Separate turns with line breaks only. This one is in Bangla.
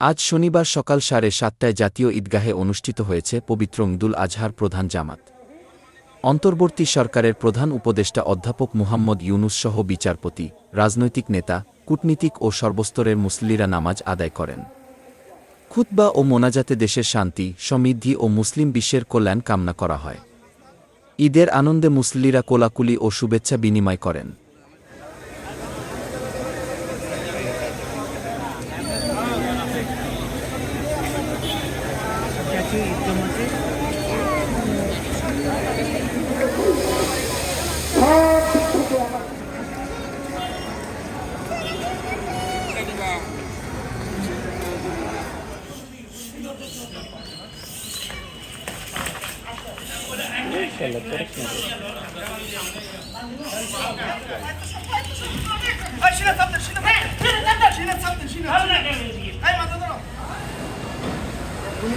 আজ শনিবার সকাল সাড়ে সাতটায় জাতীয় ঈদগাহে অনুষ্ঠিত হয়েছে পবিত্র ঈদুল আজহার প্রধান জামাত। অন্তর্বর্তী সরকারের প্রধান উপদেষ্টা অধ্যাপক মুহাম্মদ ইউনুস সহ বিচারপতি, রাজনৈতিক নেতা, কূটনীতিক ও সর্বস্তরের মুসলিরা নামাজ আদায় করেন। খুতবা ও মোনাজাতে দেশের শান্তি, সমৃদ্ধি ও মুসলিম বিশ্বের কল্যাণ কামনা করা হয়। ঈদের আনন্দে মুসলিরা কোলাকুলি ও শুভেচ্ছা বিনিময় করেন।
છે એટલા માટે Aşırı তুমি